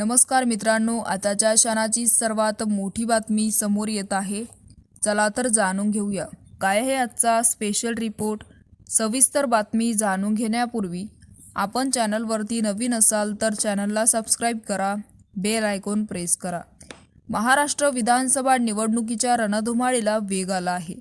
नमस्कार मित्रांनो आताच्या क्षणाची सर्वात मोठी बातमी समोर येत आहे. चला तर जाणून घेऊया. काय आहे आजचा स्पेशल रिपोर्ट सविस्तर बातमी जाणून घेण्यापूर्वी आपण चॅनलवरती नवीन असाल तर चॅनलला सबस्क्राईब करा बेल आयकॉन प्रेस करा. महाराष्ट्र विधानसभा निवडणुकीच्या रणधुमाळीला वेग आला आहे.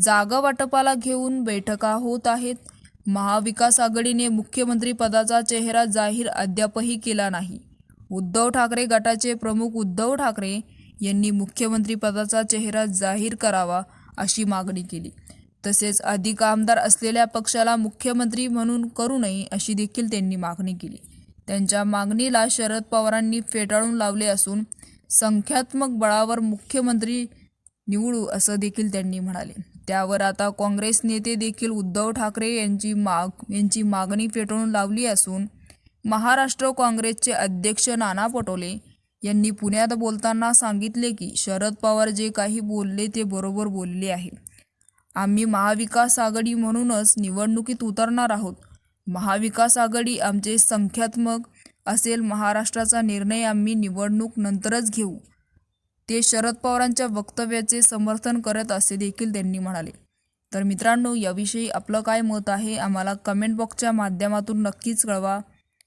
जागा वाटपाला घेऊन बैठका होत आहेत. महाविकास आघाडीने मुख्यमंत्रीपदाचा चेहरा जाहीर अद्यापही केला नाही. उद्धव ठाकरे गटाचे प्रमुख उद्धव ठाकरे यांनी मुख्यमंत्री पदाचा चेहरा जाहीर करावा अशी मागणी केली. तसेच अधिक आमदार असलेल्या पक्षाला मुख्यमंत्री म्हणून करू नये अशी देखील त्यांनी मागणी केली. त्यांच्या मागणीला शरद पवारांनी फेटाळून लावले असून संख्यात्मक बळावर मुख्यमंत्री निवडू असं देखील त्यांनी म्हणाले. त्यावर आता काँग्रेस नेते देखील उद्धव ठाकरे यांची माग यांची मागणी फेटाळून लावली असून महाराष्ट्र काँग्रेसचे अध्यक्ष नाना पटोले यांनी पुण्यात बोलताना सांगितले की शरद पवार जे काही बोलले ते बरोबर बोलले आहे. आम्ही महाविकास आघाडी म्हणूनच निवडणुकीत उतरणार आहोत. महाविकास आघाडी आमचे संख्यात्मक असेल महाराष्ट्राचा निर्णय आम्ही निवडणूक नंतरच घेऊ. ते शरद पवारांच्या वक्तव्याचे समर्थन करत असे देखील त्यांनी म्हणाले. तर मित्रांनो याविषयी आपलं काय मत आहे आम्हाला कमेंट बॉक्सच्या माध्यमातून नक्कीच कळवा.